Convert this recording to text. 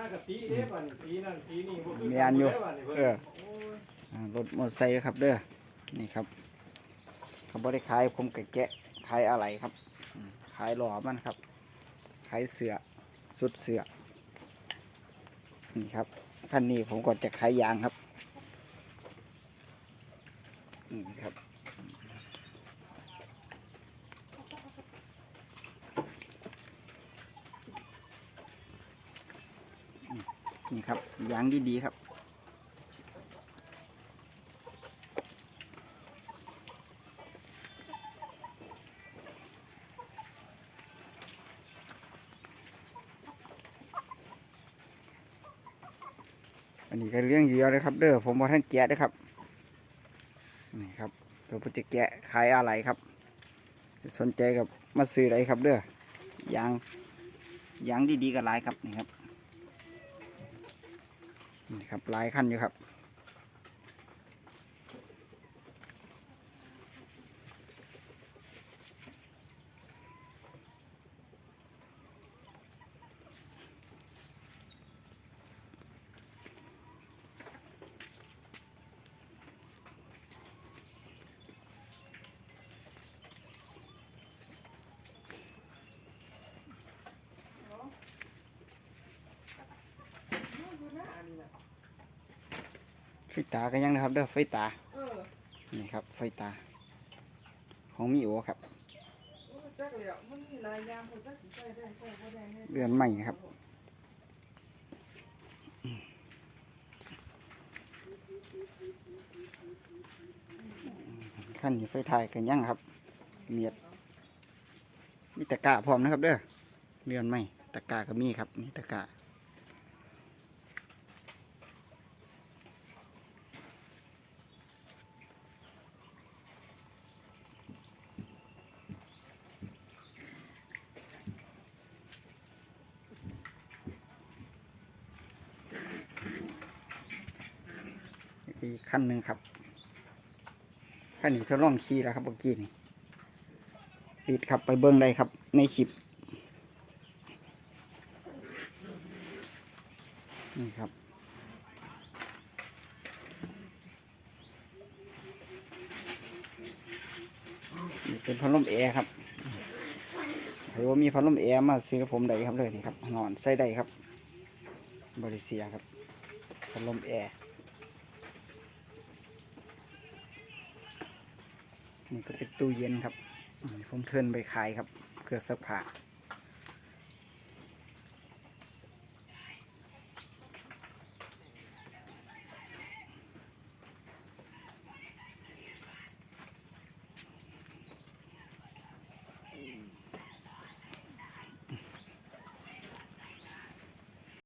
มากับสีเด้บัดนี้สีนั่นสีนี่บ่คือมีอันอยู่กับัดนี้พิ่นเออโอ้ยอ่ารถมอเตอร์ไซค์ครับเด้อนี่ครับเขาบ่ได้ขายผมกะแกะขายอะไรครับอืมขายหล่อมันครับขายเสือสุดเสือนี่ครับท่านนี้ผมก็จะขายยางครับนี่ครับ นี่ครับยางดีๆครับ อันนี้ก็เรื่องเยอะเลยครับ เด้อผมบอกท่านแกะด้อครับ นี่ครับเดี๋ยวผมจะแกะขายอะไรครับ สนใจกับมาซื้ออะไรครับ เด้อยางยางดีๆกับลายครับนี่ครับ นี่ครับลายขั้นอยู่ครับ ไฟตาก็ยังนะครับ เด้อไฟตาเออนี่ครับ ไฟตา ของมีโอครับโอ้จักแล้วมันมีหลายอย่างผมจักสิใส่ได้ใส่บ่ได้แน่เรือนใหม่นะครับขั้นนี้ไฟทายกันยังครับเมียดมีตะกร้าพร้อมนะครับ เด้อเรือนใหม่ตะกร้าก็มีครับนี่ตะกร้ อีกขั้นหนึ่งครับขั้นนี้ทดลองขี่แล้วครับเมื่อกี้นี่ปิดครับไปเบิ้องได้ครับ ในคลิปนี่ครับนี่เป็นพัดลมแอร์ครับใครว่ามีพัดลมแอร์มาซื้อผมได้ครับเลยนี่ครับนอนใส่ได้ครับ บริเซียครับพัดลมแอร์ นี่ก็เป็นตู้เย็นครับผมเทินไปขายครับเครื่องซักผ้า